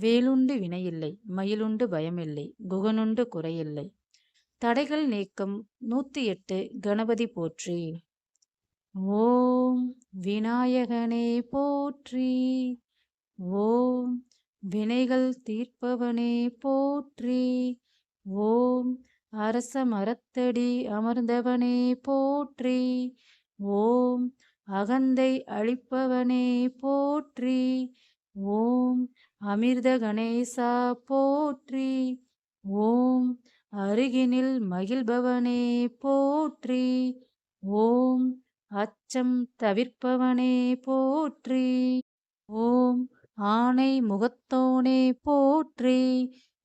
வேலுண்டு வினையில்லை மயிலுண்டு பயமில்லை குகனுண்டு குறையில்லை. தடைகள் நீக்கம் நூத்தி எட்டு கணபதி போற்றி. ஓம் விநாயகனே போற்றி. ஓம் வினைகள் தீர்ப்பவனே போற்றி. ஓம் அரச மரத்தடி அமர்ந்தவனே போற்றி. ஓம் அகந்தை அழிப்பவனே போற்றி. ஓம் அமிர்த கணேசா போற்றி. ஓம் அருகினில் மகிழ்பவனே போற்றி. ஓம் அச்சம் தவிர்ப்பவனே போற்றி. ஓம் ஆனை முகத்தோனே போற்றி.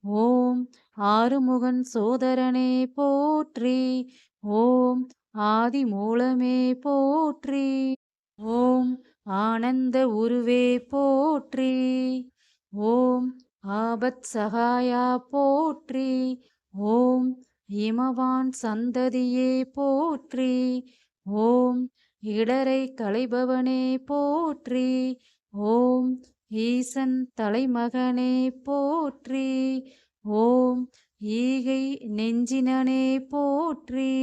ஓம் ஆறுமுகன் சோதரனே போற்றி. ஓம் ஆதி மூலமே போற்றி. ஓம் ஆனந்த உருவே போற்றி. ஓம் ஆபத் சகாயா போற்றி ஓம் இமவான் சந்ததியே போற்றி ஓம் இடரை களைபவனே போற்றி ஓம் ஈசன் தலைமகனே போற்றி ஓம் ஈகை நெஞ்சினனே போற்றி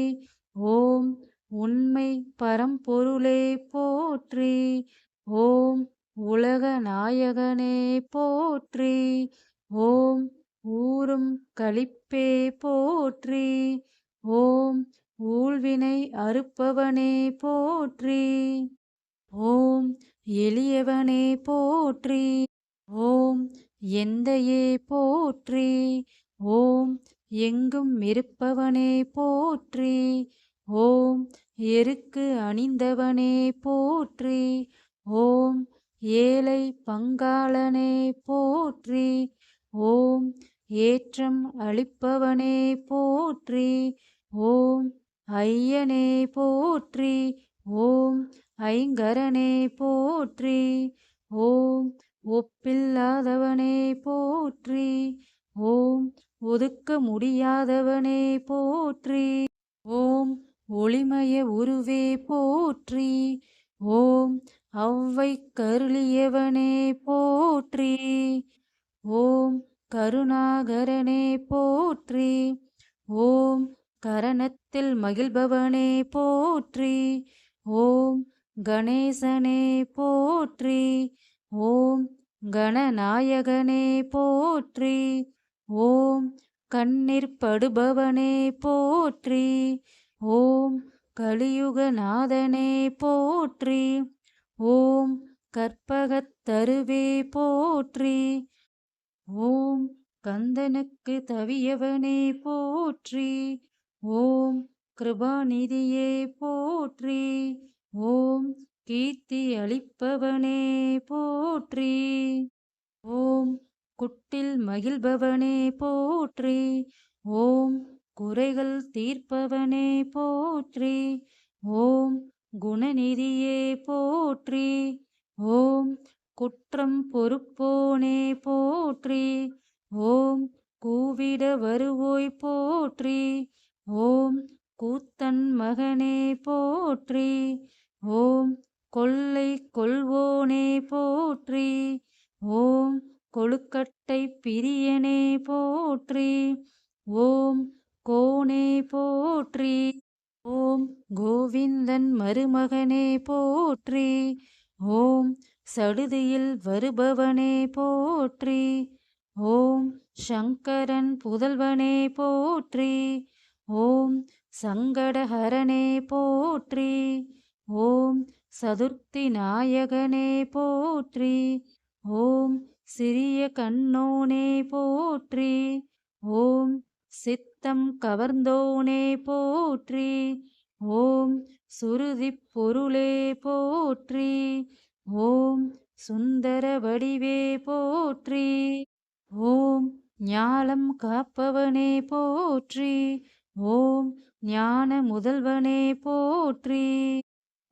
ஓம் உண்மை பரம்பொருளே போற்றி ஓம் உலக நாயகனே போற்றி. ஓம் ஊரும் களிப்பே போற்றி. ஓம் ஊழ்வினை அறுப்பவனே போற்றி. ஓம் எளியவனே போற்றி. ஓம் எந்தையே போற்றி. ஓம் எங்கும் இருப்பவனே போற்றி. ஓம் எருக்கு அணிந்தவனே போற்றி. ஓம் ஏழை பங்காளனே போற்றி ஓம் ஏற்றம் அளிப்பவனே போற்றி ஓம் ஐயனே போற்றி ஓம் ஐங்கரனே போற்றி ஓம் ஒப்பில்லாதவனே போற்றி ஓம் ஒதுக்க முடியாதவனே போற்றி ஓம் ஒளிமய உருவே போற்றி ஓம் அவ்வை கருளியவனே போற்றி. ஓம் கருணாகரனே போற்றி. ஓம் கரணத்தில் மகிழ்பவனே போற்றி. ஓம் கணேசனே போற்றி. ஓம் கணநாயகனே போற்றி. ஓம் கண்ணிற்படுபவனே போற்றி. ஓம் கலியுகநாதனே போற்றி. ஓம் கற்பகத்தருவே போற்றி. ஓம் கந்தனுக்கு தவியவனே போற்றி. ஓம் கிருபாநிதியே போற்றி. ஓம் கீர்த்தி அளிப்பவனே போற்றி. ஓம் குட்டில் மகிழ்பவனே போற்றி. ஓம் குறைகள் தீர்ப்பவனே போற்றி. ஓம் குணநிதியே போற்றி. ஓம் குற்றம் பொறுப்போனே போற்றி. ஓம் கூவிட வருவோய் போற்றி. ஓம் கூத்தன் மகனே போற்றி. ஓம் கொள்ளை கொள்வோனே போற்றி. ஓம் கொழுக்கட்டை பிரியனே போற்றி. ஓம் கோனே போற்றி. ஓம் கோவிந்தன் மருமகனே போற்றி. ஓம் சடுதியில் வருபவனே போற்றி. ஓம் சங்கரன் புதல்வனே போற்றி. ஓம் சங்கடஹரனே போற்றி. ஓம் சதுர்த்தி நாயகனே போற்றி. ஓம் சிறிய கண்ணோனே போற்றி. ஓம் சித்தம் கவர்ந்தோனே போற்றி ஓம் சுருதி பொருளே போற்றி ஓம் சுந்தர வடிவே போற்றி ஓம் ஞாலம் காப்பவனே போற்றி ஓம் ஞான முதல்வனே போற்றி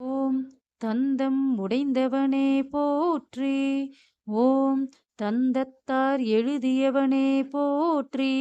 ஓம் தந்தம் உடைந்தவனே போற்றி ஓம் தந்தத்தார் எழுதியவனே போற்றி.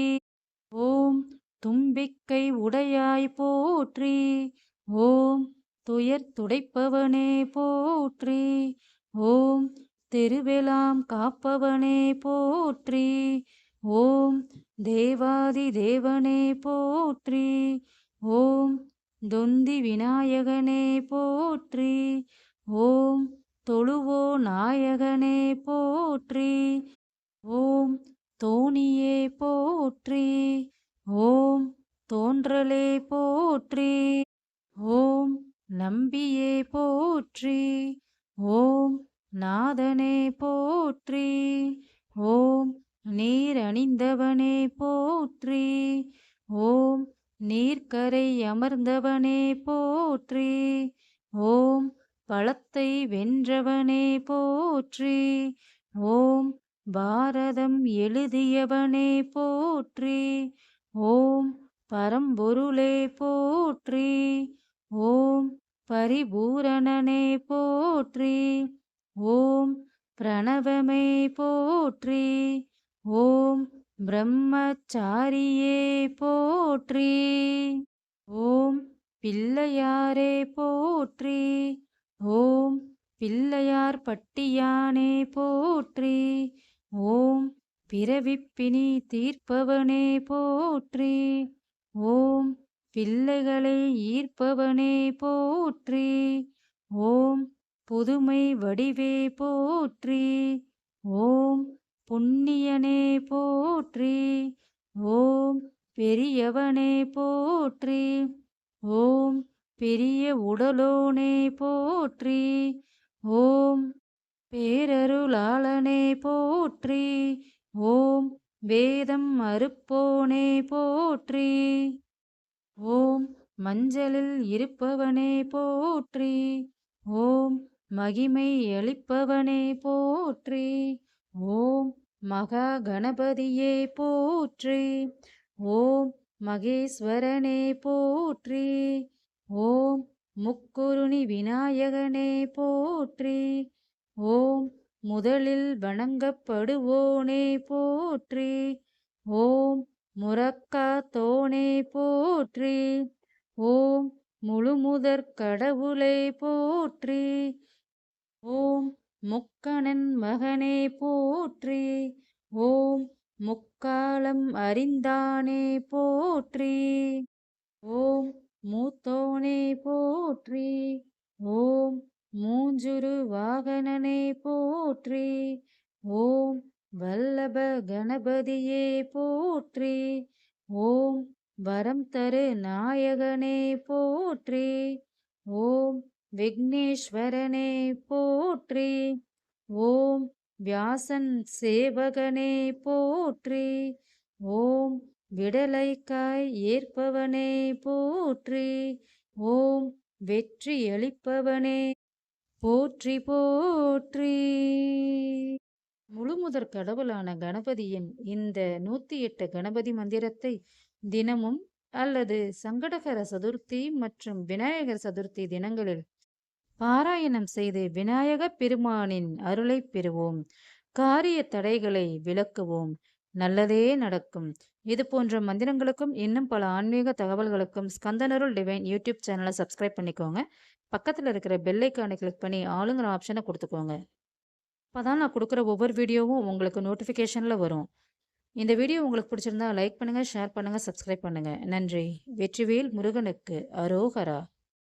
ஓம் தும்பிக்கை உடையாய் போற்றி. ஓம் துயர் துடைப்பவனே போற்றி. ஓம் தெருவெலாம் காப்பவனே போற்றி. ஓம் தேவாதி தேவனே போற்றி. ஓம் தொந்தி விநாயகனே போற்றி. ஓம் தொழுவோ நாயகனே போற்றி. ஓம் தோணியே போற்றி. ஓம் தோன்றலே போற்றி. ஓம் நம்பியே போற்றி. ஓம் நாதனே போற்றி. ஓம் நீரணிந்தவனே போற்றி. ஓம் நீர்க்கரை அமர்ந்தவனே போற்றி. ஓம் பழத்தை வென்றவனே போற்றி. ஓம் பாரதம் எழுதியவனே போற்றி ஓம் பரம்பொருளே போற்றி ஓம் பரிபூரணனே போற்றி ஓம் பிரணவமே போற்றி ஓம் பிரம்மச்சாரியே போற்றி ஓம் பிள்ளையாரே போற்றி ஓம் பிள்ளையார் பட்டியானே போற்றி ஓம் பிறவிப்பினி தீர்ப்பவனே போற்றி. ஓம் பிள்ளைகளை ஈர்ப்பவனே போற்றி. ஓம் புதுமை வடிவே போற்றி. ஓம் புண்ணியனே போற்றி. ஓம் பெரியவனே போற்றி. ஓம் பெரிய உடலோனே போற்றி. ஓம் பேரருளாளனே போற்றி ஓம் வேதம் மறுப்போனே போற்றி ஓம் மஞ்சளில் இருப்பவனே போற்றி ஓம் மகிமை அளிப்பவனே போற்றி ஓம் மகா கணபதியே போற்றி ஓம் மகேஸ்வரனே போற்றி ஓம் முக்குருணி விநாயகனே போற்றி ஓம் முதலில் வணங்கப்படுவோனே போற்றி. ஓம் முரக்கா தோனே போற்றி. ஓம் முழுமுதற் கடவுளை போற்றி. ஓம் முக்கணன் மகனே போற்றி. ஓம் முக்காலம் அறிந்தானே போற்றி. ஓம் மூத்தோனே போற்றி. ஓம் மூஞ்சுரு வாகனனை போற்றி. ஓம் வல்லப கணபதியே போற்றி. ஓம் வரம் தரு நாயகனே போற்றி. ஓம் விக்னேஸ்வரனே போற்றி. ஓம் வியாசன் சேவகனே போற்றி. ஓம் விடலைக்காய் ஏற்பவனே போற்றி. ஓம் வெற்றி அளிப்பவனே போற்றி போற்றி. முழுமுதற் கடவுளான கணபதியின் இந்த நூத்தி எட்டு கணபதி மந்திரத்தை தினமும் அல்லது சங்கடகர சதுர்த்தி மற்றும் விநாயகர் சதுர்த்தி தினங்களில் பாராயணம் செய்து விநாயக பெருமானின் அருளைப் பெறுவோம். காரிய தடைகளை விளக்குவோம் நல்லதே நடக்கும். இது போன்ற மந்திரங்களுக்கும் இன்னும் பல ஆன்மீக தகவல்களுக்கும் ஸ்கந்தனருள் டிவைன் யூடியூப் சேனலை சப்ஸ்கிரைப் பண்ணிக்கோங்க. பக்கத்தில் இருக்கிற பெல்லைக்கானை கிளிக் பண்ணி ஆளுங்கிற ஆப்ஷனை கொடுத்துக்கோங்க. அப்போ நான் கொடுக்குற ஒவ்வொரு வீடியோவும் உங்களுக்கு நோட்டிஃபிகேஷனில் வரும். இந்த வீடியோ உங்களுக்கு பிடிச்சிருந்தா லைக் பண்ணுங்கள் ஷேர் பண்ணுங்கள் சப்ஸ்கிரைப் பண்ணுங்கள் நன்றி. வெற்றிவேல் முருகனுக்கு அரோகரா.